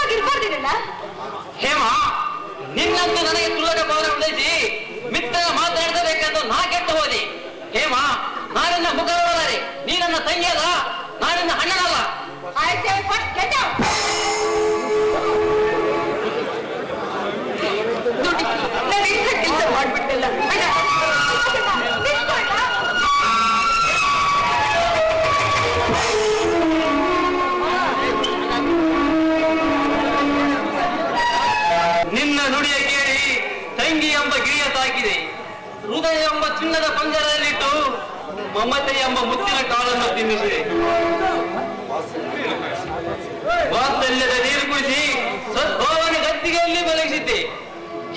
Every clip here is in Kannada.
ಸುಖವಾಗಿರ್ಬಾರ್ದೇನಲ್ಲ ಹೇಮ ನಿನ್ನಂತೂ ನನಗೆ ತುಳಕ ಪೌರ ಉಳಿಸಿ ಮಿತ್ರ ಮಾತಾಡಬೇಕೆಂದು ನಾ ಕೆಟ್ಟು ಹೋದೆ. ಹೇಮ ನಾನಿನ್ನ ಮುಖ ನೋಡಲಾರೆ ನೀ ನನ್ನ ತಂಗಿಯಲ್ಲ ನಾನಿನ್ನ ಅಣ್ಣನಲ್ಲ. I ಹೃದಯ ಎಂಬ ಚಿನ್ನದ ಪಂಜರದಲ್ಲಿಟ್ಟು ಮಮತೆ ಎಂಬ ಮುತ್ತಿನ ಕಾಳನ್ನು ತಿನ್ನಿಸಿದೆ ವಾತ್ಸಲ್ಯದ ನೀರು ಕುಡಿಸಿ ಸದ್ಭಾವನ ಗದ್ದಿಗೆಯಲ್ಲಿ ಬೆಳೆಸಿದ್ದೆ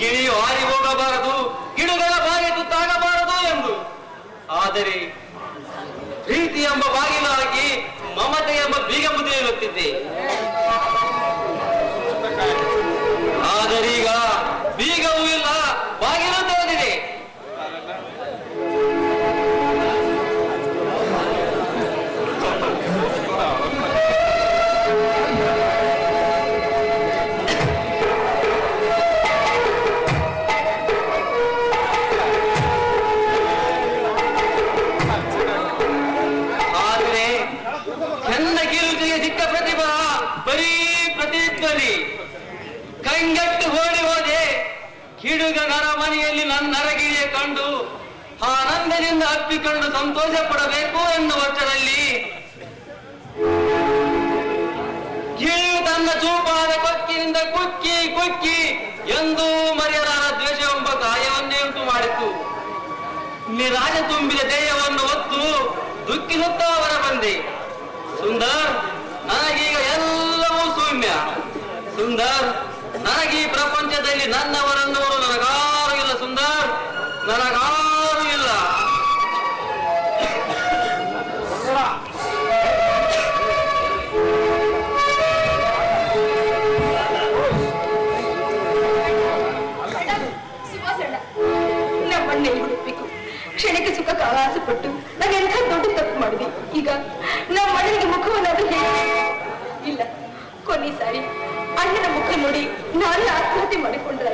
ಗಿಳಿಯು ಹಾರಿ ಹೋಗಬಾರದು ಗಿಡಗಳ ಬಾಗಿ ತುತ್ತಾಗಬಾರದು ಎಂದು. ಆದರೆ ಪ್ರೀತಿ ಎಂಬ ಬಾಗಿಲು ಹಾಕಿ ಮಮತೆ ಎಂಬ ಬೀಗ ಮುದ್ರೆಯುತ್ತಿದ್ದೆ ಆದರೀಗ ಬೀಗವೂ ಇಲ್ಲ, ಬಾಗಿಲು ತೆರೆದಿದೆ. ಕಂಗೆಟ್ಟು ಓಡಿ ಹೋದೆ. ಕಿಡುಗನರ ಮನೆಯಲ್ಲಿ ನನ್ನ ಅರಗಿರಿಯ ಕಂಡು ಆನಂದದಿಂದ ಅಪ್ಪಿಕೊಂಡು ಸಂತೋಷ ಪಡಬೇಕು ಎನ್ನುವ ವರ್ಷದಲ್ಲಿ ಗಿಳಿಯು ತನ್ನ ಚೂಪಾದ ಕೊಕ್ಕಿನಿಂದ ಕುಕ್ಕಿ ಕುಕ್ಕಿ ಎಂದೂ ಮರೆಯಲಾರ ದ್ವೇಷ ಎಂಬ ಗಾಯವನ್ನೇ ಉಂಟು ಮಾಡಿತು ನಿರಾಜ ತುಂಬಿದ ದೇಹವನ್ನು ಹೊತ್ತು ದುಃಖಿಸುತ್ತಾ ಹೊರ ಬಂದೆ. ಸುಂದರ್ ನನಗೀಗ ಎಲ್ಲವೂ ಸೌಮ್ಯ ಸುಂದರ್ ನನಗೆ ಈ ಪ್ರಪಂಚದಲ್ಲಿ ನನ್ನವರನ್ನವರು ನನಗಾರು ಇಲ್ಲ, ಸುಂದರ್. ನನಗಾರು ಇಲ್ಲ. ಕ್ಷಣಕ್ಕೆ ಸುಖಕ್ಕೆ ಆಸೆಪಟ್ಟು ನಾನು ಎಂಥ ದೊಡ್ಡ ತಪ್ಪು ಮಾಡಿದೆ? ಈಗ ನಮ್ಮ ಮನೆಗೆ ಮುಖವನ್ನಾದ್ರೂ ಹೇಳಿ. ಇಲ್ಲ, ಕೊನೆ ಸಾರಿ. ಅಣ್ಣನ ಮುಖ ನೋಡಿ ನಾನೇ ಆತ್ಮಹತ್ಯೆ ಮಾಡಿಕೊಂಡ್ರೆ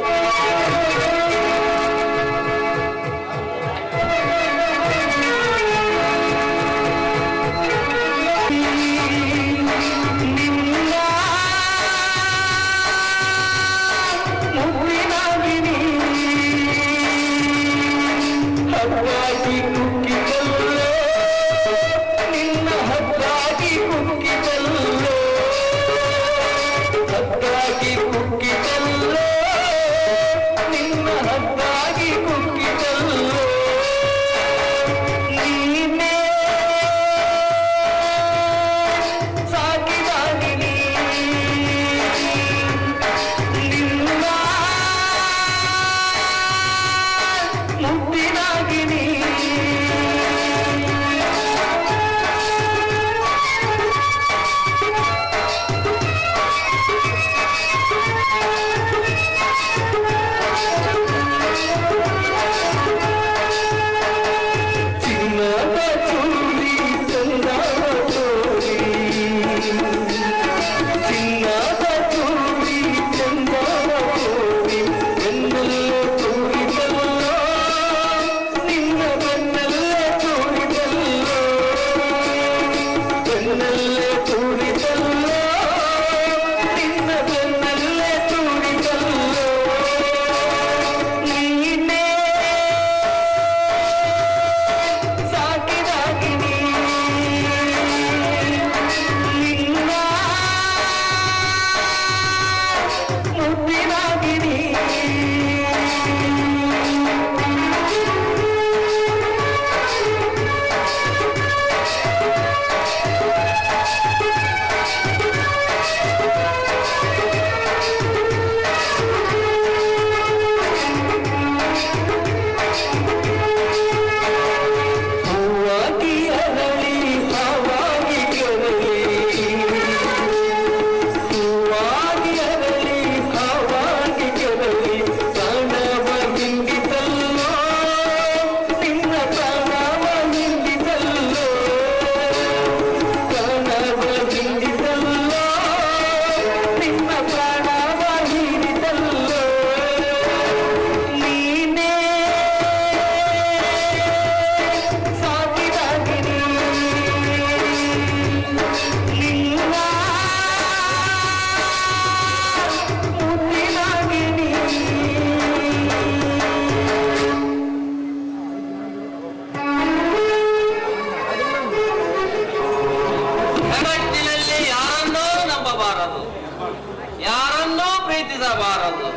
ಯಾರನ್ನೂ ಪ್ರೀತಿಸಬಾರದು.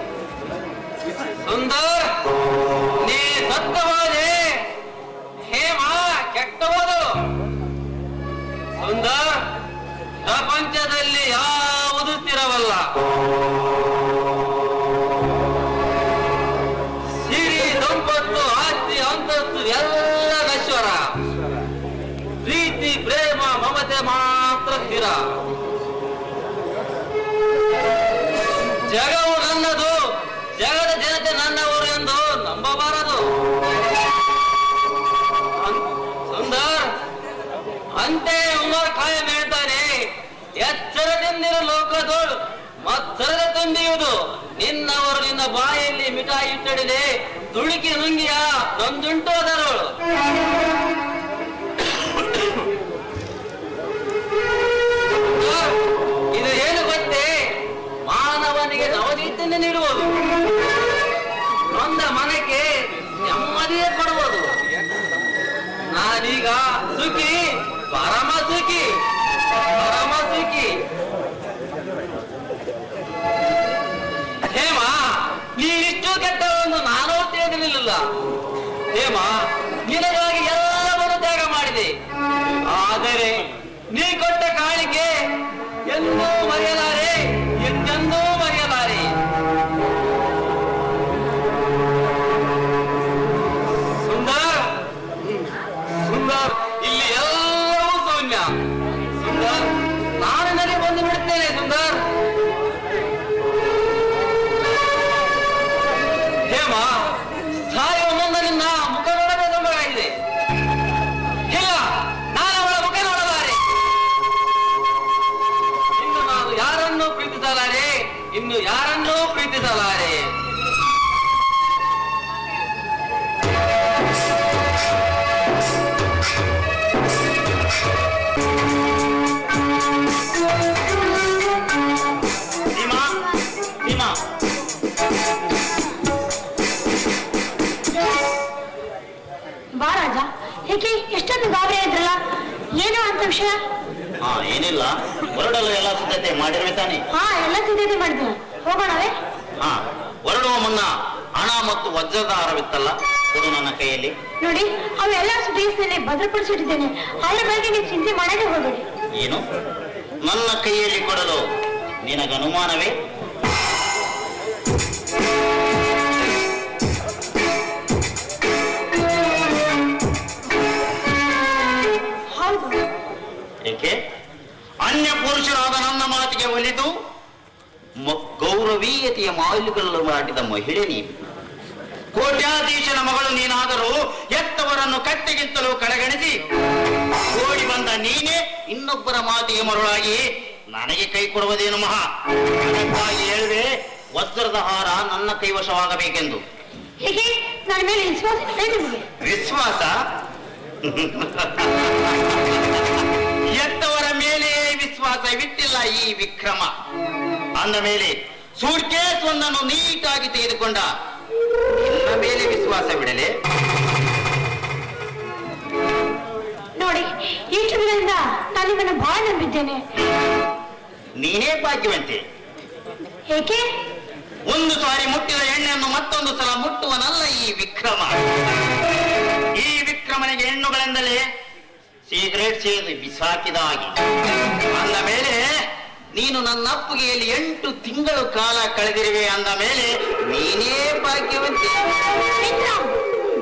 ಸುಂದರ್ ನೀ ಸತ್ತವಾದೆ ಹೇಮ ಕೆಟ್ಟವದು ಸುಂದರ್ ಪ್ರಪಂಚದಲ್ಲಿ ಯಾವುದು ತಿರವಲ್ಲ ಮತ್ಸರದ ನಿನ್ನವರು ನಿನ್ನ ಬಾಯಲ್ಲಿ ಮಿಠಾಯಿ ಇಟ್ಟಡಿದೆ ತುಳುಕಿ ನುಂಗಿಯ ನೊಂದುಂಟು ಅದರಳು. ಇದು ಏನು ಗೊತ್ತೇ? ಮಾನವನಿಗೆ ನವದೀತಿಯನ್ನು ನೀಡುವುದು. ನೊಂದ ಮನಕ್ಕೆ ನೆಮ್ಮದಿಯೇ ಕೊಡುವುದು. ನಾನೀಗ ಸುಖಿ ಆದರೆ ನೀ ಕೊಟ್ಟ ಕಾಣಿಕೆ ಎಂದೂ ಬಾ ರಾಜ. ಏಕೆ ಎಷ್ಟೊಂದು ಗಾಬರಿ ಆಯ್ತಲ್ಲ? ಏನು ಅಂತ ವಿಷಯ? ಹಾ ಏನಿಲ್ಲ. ಹೊರಡಲು ಎಲ್ಲ ಸಿದ್ಧತೆ ಮಾಡಿರ್ವೆ ತಾನೆ. ಹಾ ಎಲ್ಲ ಸಿದ್ಧತೆ ಮಾಡಿದ್ವಿ. ಹೋಗೋಣವೇ? ಹಾ ಹೊರಡುವ ಮುನ್ನ ಹಣ ಮತ್ತು ವಜ್ರದ ಹಾರವಿತ್ತಲ್ಲ? ಕೊಡು ನನ್ನ ಕೈಯಲ್ಲಿ. ನೋಡಿ ಅವೆಲ್ಲ ಸುಟೇಸ್ನಲ್ಲಿ ಭದ್ರಪಡಿಸಿಟ್ಟಿದ್ದೇನೆ. ಅದ್ರ ಬಗ್ಗೆ ನೀವು ಚಿಂತೆ ಮಾಡದೆ ಹೋಗಬೇಡಿ ಏನು? ನನ್ನ ಕೈಯಲ್ಲಿ ಕೊಡಲು ನಿನಗೆ ಅನುಮಾನವೇ ಅನ್ಯ ಪುರುಷರಾದ ನನ್ನ ಮಾತಿಗೆ ಒಲಿದು ಗೌರವೀಯತೆಯ ಮಾಲುಗಳನ್ನು ಮಾಡಿದ ಮಹಿಳೆ ನೀನು. ಕೋಟ್ಯಾಧೀಶನ ಮಗಳು ನೀನಾದರೂ ಎತ್ತವರನ್ನು ಕಟ್ಟೆಗಿಂತಲೂ ಕಡೆಗಣಿಸಿ ಓಡಿ ಬಂದ ನೀನೇ ಇನ್ನೊಬ್ಬರ ಮಾತಿಗೆ ಮರುಳಾಗಿ ನನಗೆ ಕೈ ಕೊಡುವುದೇನು ಮಹಾ? ಹೇಳಿದೆ ಹೇಳುವೆ ವಜ್ರದ ಹಾರ ನನ್ನ ಕೈವಶವಾಗಬೇಕೆಂದು. ವಿಶ್ವಾಸ ಇದೆ ವಿಶ್ವಾಸವಿಟ್ಟಿಲ್ಲ ಈ ವಿಕ್ರಮ. ಅಂದ ಮೇಲೆ ಸೂಟ್ಕೇಸ್ ಒಂದನ್ನು ನೀಟಾಗಿ ತೆಗೆದುಕೊಂಡ ನಿನ್ನ ಮೇಲೆ ವಿಶ್ವಾಸವಿಡಲೆ. ನೋಡಿ ಈ ದಿನದಿಂದ ನಾನು ಬಹಳ ನಂಬಿದ್ದೇನೆ. ನೀನೇ ಭಾಗ್ಯವಂತೆ. ಏಕೆ? ಒಂದು ಸಾರಿ ಮುಟ್ಟಿದ ಎಣ್ಣೆಯನ್ನು ಮತ್ತೊಂದು ಸಲ ಮುಟ್ಟುವನಲ್ಲ ಈ ವಿಕ್ರಮ. ಈ ವಿಕ್ರಮನಿಗೆ ಹೆಣ್ಣುಗಳೆಂದಲೇ ಸಿಗರೇಟ್ ಸೇದು ಬಿಸಾಕಿದಾಗಿ. ಅಂದ ಮೇಲೆ ನೀನು ನನ್ನ ಅಪ್ಪುಗೆಯಲ್ಲಿ ಎಂಟು ತಿಂಗಳು ಕಾಲ ಕಳೆದಿರುವೆ ಅಂದ ಮೇಲೆ ನೀನೇ ಭಾಗ್ಯವಂತೆ.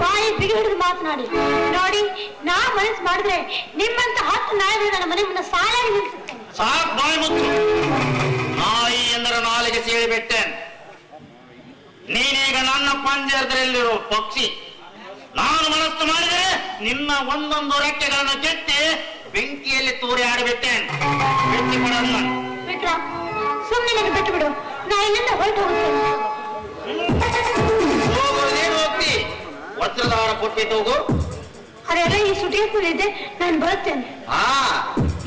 ಬಾಯಿ ಬಿಗಿ ಹಿಡಿದು ಮಾತನಾಡಿ. ನೋಡಿ ನಾ ಮನಸ್ಸು ಮಾಡಿದ್ರೆ ನಿಮ್ಮಂತ ಹತ್ತು ನಾಯಿಗಳು ನನ್ನ ಮನೆ ಮುನ್ನ ಸಾಲಾಗಿ ನಿಲ್ಸುತ್ತೇನೆ ಸಾಕ್ ಬಾಯ್ ಮುತ್ತು. ನಾಯಿ ಎಂದರೆ ನಾಲಿಗೆ ಸೇರಿಬಿಟ್ಟೆ ನೀನೀಗ ನನ್ನ ಪಂಜರದಲ್ಲಿರೋ ಪಕ್ಷಿ. ನಾನು ಮನಸ್ಸು ಮಾಡಿದರೆ ನಿನ್ನ ಒಂದೊಂದು ರೆಕ್ಕೆಗಳನ್ನು ಕೆತ್ತಿ ಬೆಂಕಿಯಲ್ಲಿ ತೂರಿ ಆಡಿಬಿಟ್ಟೇನೆ. ಬೆಂಕಿ ಕೊಡಲ್ಲ ಸುಮ್ಮನೆ ನನಗೆ ಬಿಟ್ಟು ಬಿಡು. ನಾ ಇಲ್ಲಿಂದ ಹೊರಟು ಹೋಗ್ತೇನೆ. ಹೋಗೋದೇನು ಹೋಗ್ತಿ. ವಜ್ರದ ಹಾರ ಕೊಟ್ಬಿಟ್ಟು ಹೋಗು. ಅದೆಲ್ಲ ಈ ಸುಟಿಯಲ್ಲಿ ಇದೆ ನಾನು ಬರುತ್ತೇನೆ. ಹಾ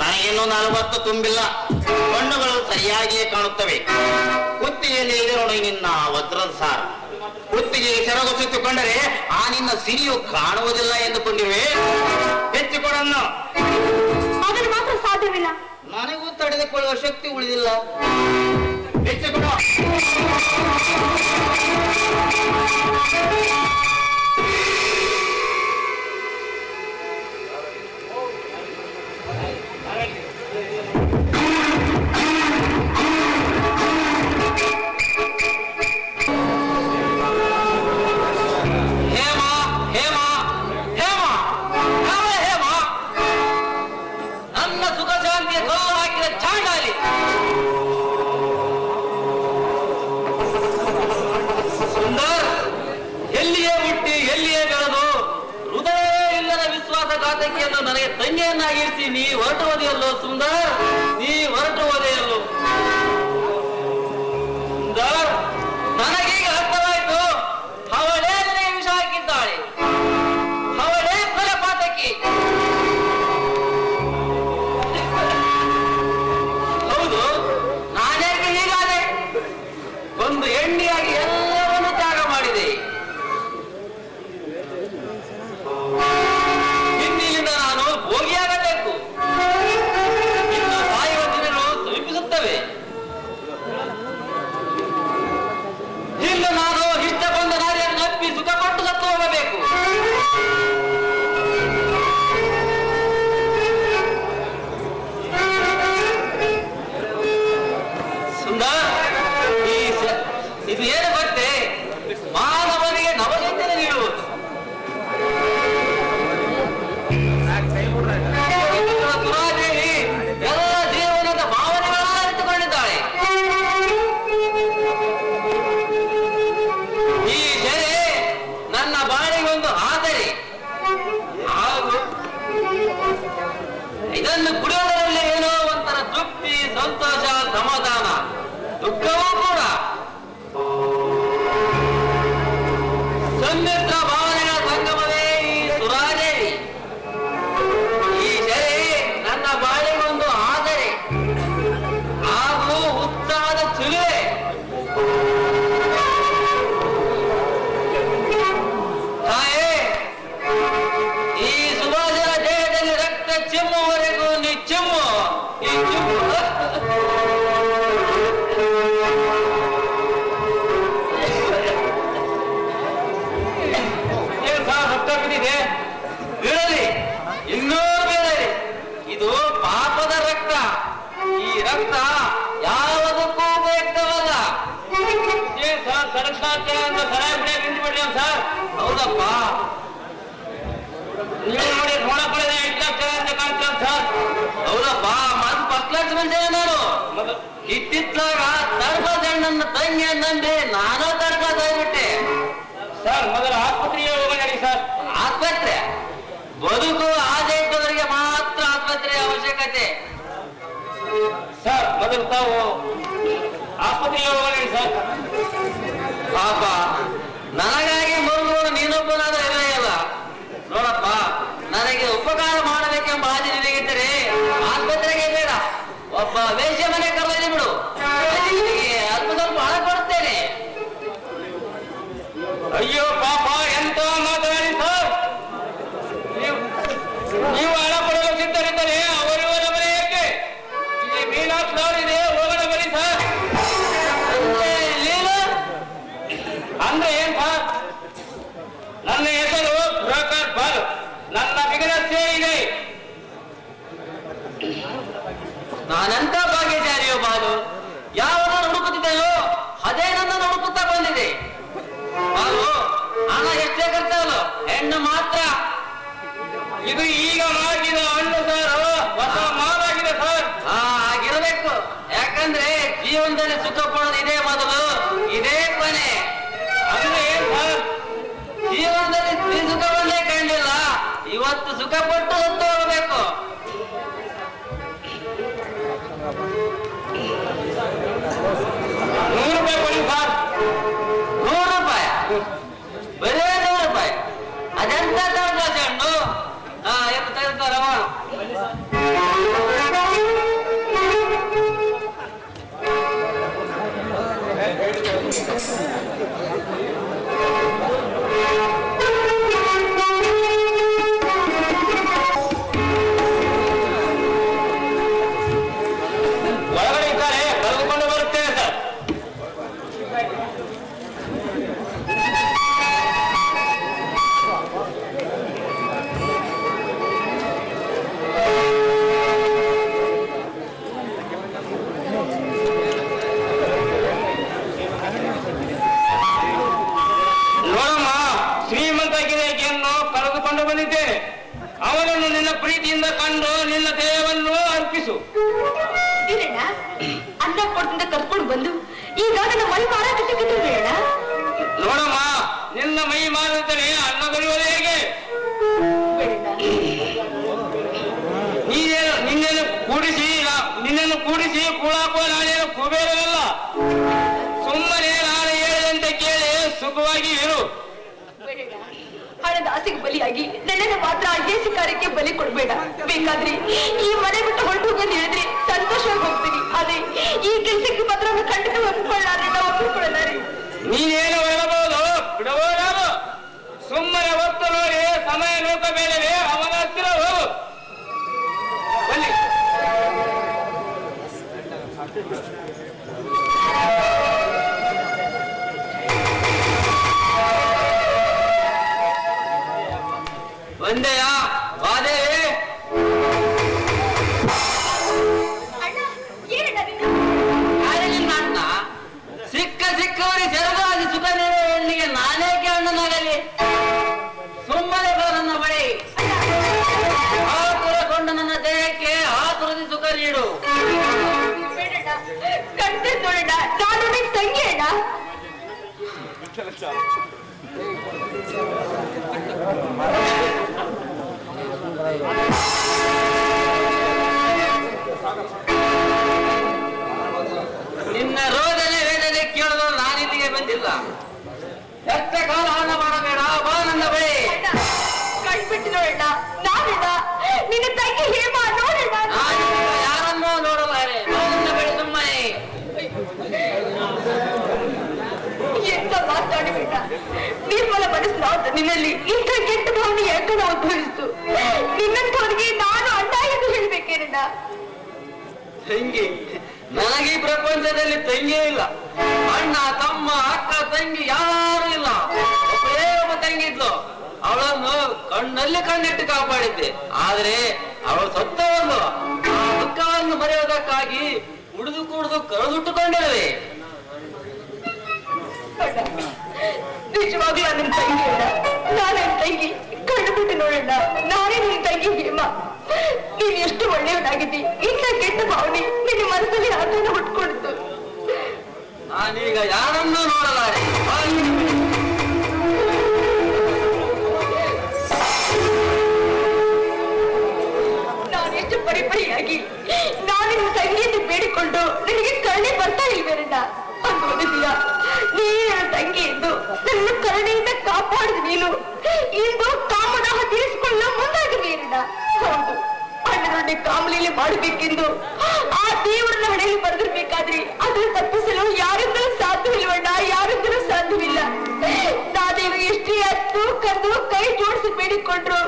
ನನಗಿನ್ನೂ ನಲವತ್ತು ತುಂಬಿಲ್ಲ. ಕಣ್ಣುಗಳು ಸರಿಯಾಗಿಯೇ ಕಾಣುತ್ತವೆ. ಕುತ್ತಿಗೆಯಲ್ಲಿ ಇದೆ ನೋಡಿ ನಿನ್ನ ವಜ್ರದ ಸಾರ. ಕುತ್ತಿಗೆ ಸುತ್ತಿಕೊಂಡರೆ ಆ ನಿನ್ನ ಸಿರಿಯು ಕಾಣುವುದಿಲ್ಲ ಎಂದುಕೊಂಡಿವೆ. ಹೆಚ್ಚು ಕೊಡನ್ನು. ಅದನ್ನು ಮಾತ್ರ ಸಾಧ್ಯವಿಲ್ಲ. ನನಗೂ ತಡೆದುಕೊಳ್ಳುವ ಶಕ್ತಿ ಉಳಿದಿಲ್ಲ. ಹೆಚ್ಚು ಕೊಡು. ಪಾತಕಿಯನ್ನು ನನಗೆ ತಂಗಿಯನ್ನಾಗಿರಿಸಿ ನೀ ಹೊರಟುವುದೆಯಲ್ಲೋ ಸುಂದರ್? Sunnet ಬಂದೆ ನಾನು ಇತ್ತಿತ್ಲಾಗ ತರ್ಬದ ಹೆಣ್ಣನ್ನ ತಂಗಿ ನಂಬಿ ನಾನು ತರ್ಬದ ಹೋಗ್ಬಿಟ್ಟೆ ಸರ್ ಮೊದಲು ಆಸ್ಪತ್ರೆಗೆ ಹೋಗಿ ಸರ್. ಆಸ್ಪತ್ರೆ? ಬದುಕು ಆಸೆ ಇದ್ದವರಿಗೆ ಮಾತ್ರ ಆಸ್ಪತ್ರೆ ಅವಶ್ಯಕತೆ. ಸರ್ ಮೊದಲು ತಾವು ಆಸ್ಪತ್ರೆಗೆ ಹೋಗಿ ಸರ್. ಪಾಪ ನನಗಾಗಿ ಮರುಗಳು ನೀನೊಬ್ಬನಾದ ಇಲ್ಲೇ ಇಲ್ಲ ನೋಡಪ್ಪ ನನಗೆ ಉಪಕಾರ ಮಾಡಬೇಕೆಂಬ ಆದಿ ನಿನಗಿದ್ದರೆ ಒಬ್ಬ ವೇಶ್ಯ ಮನೆ ಕರೆದಿ ಬಿಡು. ಅಲ್ಪ ಸ್ವಲ್ಪ ಹಣ ಕೊಡ್ತೇನೆ. ಅಯ್ಯೋ ಪಾಪ, ಎಂತ ಮಾತಾಡಿ ಸರ್? ನೀವು ಹೆಣ್ಣು ಮಾತ್ರ. ಇದು ಈಗ ಮಾಡಿದ ಹಣ್ಣು ಸರ್ ಹೊಸ ಮಾಲಾಗಿದೆ ಸರ್ ಆಗಿರಬೇಕು. ಯಾಕಂದ್ರೆ ಜೀವನದಲ್ಲಿ ಸುಖ ಪಡೋದು ಇದೇ ಮೊದಲು. ಇದೇ ಕೊನೆ. ಅಂದ್ರೆ ಏನ್ ಸರ್ ಜೀವನದಲ್ಲಿ ಸುಖವನ್ನೇ ಕಂಡಿಲ್ಲ ಇವತ್ತು ಸುಖ ಪಟ್ಟು ನಿನ್ನ ಕಂಡು ನಿನ್ನ ದೇಹವನ್ನು ಅರ್ಪಿಸು. ಇರಣ್ಣ ಅನ್ನ ಕೊಡ್ದಿಂದ ಕರ್ಕೊಂಡು ಬಂದು ಈಗ ನನ್ನ ಮೈ ಮಾರಾಟಕ್ಕೆ ಬೇಡ ನೋಡಮ್ಮ ನಿನ್ನ ಮೈ ಮಾರಿದ್ದರೆ ಅನ್ನ ದೊರೆಯುವುದು ಹೇಗೆ? ಆಸೆಗೆ ಬಲಿಯಾಗಿ ನನ್ನನ್ನು ಮಾತ್ರ ಅಡ್ಡೆ ಶಿಕಾರಕ್ಕೆ ಬಲಿ ಕೊಡ್ಬೇಡ. ಬೇಕಾದ್ರೆ ಈ ಮನೆ ಬಿಟ್ಟು ಹೊರಟು ಹೋಗಿ ಹೇಳಿದ್ರೆ ಸಂತೋಷವಾಗಿ ಹೋಗ್ತೀನಿ. ಅದೇ ಈ ಕೆಲಸಕ್ಕೆ ಮಾತ್ರ ಖಂಡಿತ ನಿನ್ನ ರೋದನೆ ವೇದನೆ ಕೇಳಲು ನಾನಿಲ್ಲಿಗೆ ಬಂದಿಲ್ಲ. ಎಷ್ಟ ಕಾಲ ಹಣ ಮಾಡಬೇಡ, ಬಾ ನನ್ನ ಬಳಿ. ಅಣ್ಣ ಕಣ್ಬಿಟ್ಟು ನೋಡಣ್ಣ ನಾನಣ್ಣ ನಿನ್ನ ತಂಗಿ ನಿನ್ನಲ್ಲಿ ಇಂಥ ಕೆಟ್ಟ ಭಾವನೆ ಯಾಕೆ ಉದ್ಭವಿಸ್ತು ನಿನ್ನಂಥವ್ರಿಗೆ ನಾನು ಅಣ್ಣ ಎಂದು ಹೇಳ್ಬೇಕೇನಣ್ಣ? ತಂಗಿ ನನಗೆ ಪ್ರಪಂಚದಲ್ಲಿ ತಂಗಿಯೇ ಇಲ್ಲ. ಅಣ್ಣ ತಮ್ಮ ಅಕ್ಕ ತಂಗಿ ಯಾರು ಇಲ್ಲ. ಒಬ್ಬ ತಂಗಿ ಇದ್ಲು. ಅವಳನ್ನು ಕಣ್ಣಲ್ಲಿ ಕಣ್ಣಿಟ್ಟು ಕಾಪಾಡಿದ್ದೆ. ಆದ್ರೆ ಅವಳು ಸತ್ತವನ್ನು ಆ ದುಃಖವನ್ನು ಮರೆಯೋದಕ್ಕಾಗಿ ಕುಡಿದು ಕುಡಿದು ಕಳೆದುಟ್ಟುಕೊಂಡಿರುವೆ. ಅಣ್ಣ ನಿಜವಾಗ್ಲೂ ನನ್ನ ತಂಗಿ ಅಣ್ಣ ನಾನೇ ತಂಗಿ ಕಣ್ಣು ಬಿಟ್ಟು ನೋಡಣ್ಣ. ನಾನೇ ನಿನ್ ತಂಗಿ ಹೇಮ. ನೀನ್ ಎಷ್ಟು ಒಳ್ಳೆಯವನಾಗಿದ್ದಿ? ಇಂಥ ಕೆಟ್ಟ ಭಾವನೆ ನಿನ್ನ ಮನಸ್ಸಲ್ಲಿ ಆತನ ಹುಟ್ಕೊಳ್ತು ನಾನೀಗ ಯಾರನ್ನೂ ನೋಡಲಾರೆ. ನನ್ನ. ನಾನೆಷ್ಟು ಪರಿಪರಿಯಾಗಿ ನಾನು ನಿನ್ನ ತಂಗಿಯನ್ನು ಬೇಡಿಕೊಂಡು ನಿನಗೆ ಕಣ್ಣೆ ಬರ್ತಾ ಇಲ್ವೇನಣ್ಣ? ದಿನ ನನ್ನ ತಂಗಿ ಎಂದು ನನ್ನ ಕರುಣೆಯಿಂದ ಕಾಪಾಡಿದ ನೀನು. ಇಂದು ಕಾಮದಾಹ ತೀರಿಸಿಕೊಳ್ಳಲು ಮುಂದಾಗಿರುವೇನಣ್ಣ ಹೌದು ಅಣ್ಣನೊಂದಿಗೆ ಕಾಮಲೀಲೆ ಮಾಡಬೇಕೆಂದು ಆ ದೇವರನ್ನ ಹಣೆಯಲ್ಲಿ ಬರೆದಿರ್ಬೇಕಾದ್ರೆ ಅದನ್ನು ತಪ್ಪಿಸಲು ಕರೆದು ಕೈ ಜೋಡಿಸಿ ಬೇಡಿಕೊಂಡ್ರು.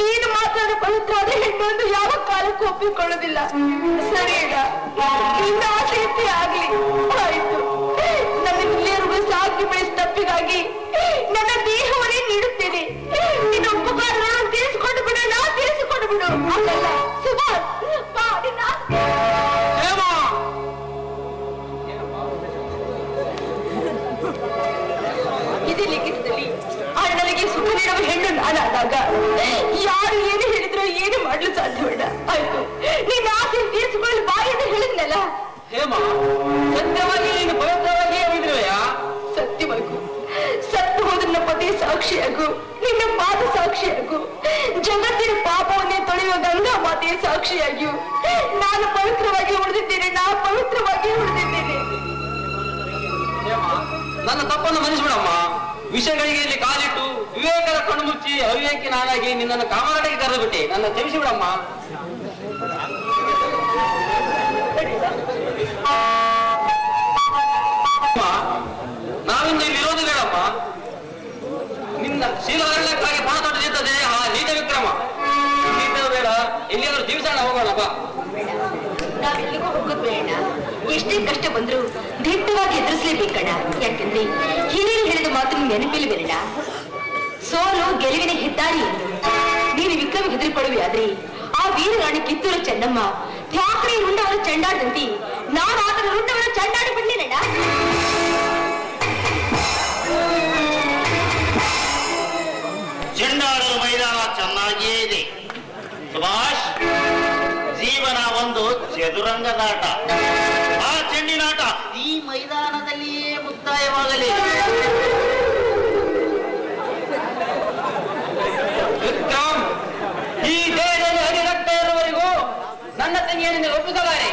ನೀನು ಮಾತ್ರ ಪವಿತ್ರವಾದ ಹೆಣ್ಣು ಎಂದು ಯಾವ ಕಾಲಕ್ಕೂ ಒಪ್ಪಿಕೊಳ್ಳೋದಿಲ್ಲ. ಸರಿ ನಿನ್ನ ಆಸೆಯಂತೆ ಆಗ್ಲಿ. ಆಯ್ತು. ನನ್ನ ಇಲ್ಲಿಯವರೆಗೂ ಸಾಕಿ ಬೆಳೆಸಿ ತಪ್ಪಿಗಾಗಿ ನನ್ನ ದೇಹವನ್ನೇ ನೀಡುತ್ತೇನೆ. ನಾನಾದಾಗ ಯಾರು ಏನು ಹೇಳಿದ್ರು ಏನು ಮಾಡಲು ಸಾಧ್ಯವಿಲ್ಲ. ಆಯ್ತು ನಿನ್ನ ಆಸೆ ತೀರಿಸಿಕೊಳ್ಳಲು ಬಾ ಎಂದು ಹೇಳಿದ್ನಲ್ಲ? ಹೇಮ ಸತ್ಯವಾಗಿ ನೀನು ಪವಿತ್ರವಾಗಿಯೇ ಹೇಳಿದ್ರಯ್ಯ ಸತ್ಯವಾಗು. ಸತ್ತು ಹೋದ ಪತಿ ಸಾಕ್ಷಿಯಾಗು. ನಿನ್ನ ಪಾದ ಸಾಕ್ಷಿಯಾಗು. ಜಗತ್ತಿನ ಪಾಪವನ್ನೇ ತೊಳೆಯುವ ಗಂಗಾ ಮಾತೆಯ ಸಾಕ್ಷಿಯಾಗಿಯು ನಾನು ಪವಿತ್ರವಾಗಿ ಉಳಿದಿದ್ದೇನೆ ನಾ ಪವಿತ್ರವಾಗಿ ಉಳಿದಿದ್ದೇನೆ. ನನ್ನ ತಪ್ಪನ್ನು ಮನ್ನಿಸ್ಬಿಡಮ್ಮ. ವಿಷಯಗಳಿಗೆ ಇಲ್ಲಿ ಕಾಲಿಟ್ಟು ವಿವೇಕದ ಕಣ್ಣು ಮುಚ್ಚಿ ಅವಿವೇಕಿ ನಾನಾಗಿ ನಿನ್ನನ್ನು ಕಾಮಗಾಟಿಗೆ ಕರೆದು ಬಿಟ್ಟೆ ನನ್ನ ತಿಳಿಸಿಬಿಡಮ್ಮ ಅಮ್ಮ, ನಾವಿಂದು ಇಲ್ಲಿ ಇರೋದು ಬೇಡಮ್ಮ ನಿನ್ನ ಶೀಲಗಳಕ್ಕಾಗಿ ಪಣ ತೊಡಗಿರ್ತದೆ ಆ ನೀತ ವಿಕ್ರಮ. ಬೇಡ. ಎಲ್ಲಿಯಾದ್ರೂ ಜೀವಿಸೋಣ ಹೋಗೋಣ ಬೇಡ. ಎಷ್ಟೇ ಕಷ್ಟ ಬಂದ್ರು ದಿಟ್ಟವಾಗಿ ಎದುರಿಸಲೇಬೇಕಣ್ಣ. ಯಾಕಂದ್ರೆ ಹಿರಿಯರು ಹೇಳಿದ ಮಾತು ನೆನಪಿಲ್ವೇನಣ್ಣ? ಸೋಲು ಗೆಲುವಿನ ಹೆದ್ದಾರಿ ಎಂದು ನೀನು ವಿಕ್ರಮ ಹೆದರಿಪಡುವೆ ಆದ್ರೆ ಆ ವೀರರಾಣಿ ಕಿತ್ತೂರು ಚೆನ್ನಮ್ಮ ತ್ಯಾಕ್ರಿ ರುಂಡವರ ಚಂಡಾಡದಂತೆ ನಾನು ಆತನ ರುಂಡವರ ಚಂಡಾಡಿ ಬಿಡ್ಲೇನಣ್ಣ ಚೆಂಡಾಡಲು ಮೈದಾನ ಚೆನ್ನಾಗಿಯೇ ಇದೆ ಸುಭಾಷ್ ಜೀವನ ಒಂದು ಚದುರಂಗದಾಟ ಆ ಚೆಂಡಿನಾಟ ಈ ಮೈದಾನದಲ್ಲಿಯೇ ಮುಕ್ತಾಯವಾಗಲಿ ಈ ದೇಹದಲ್ಲಿ ಇರುವವರೆಗೂ ನನ್ನ ತಂಗಿಯನ್ನು ಒಪ್ಪಿಸಲಾರೆ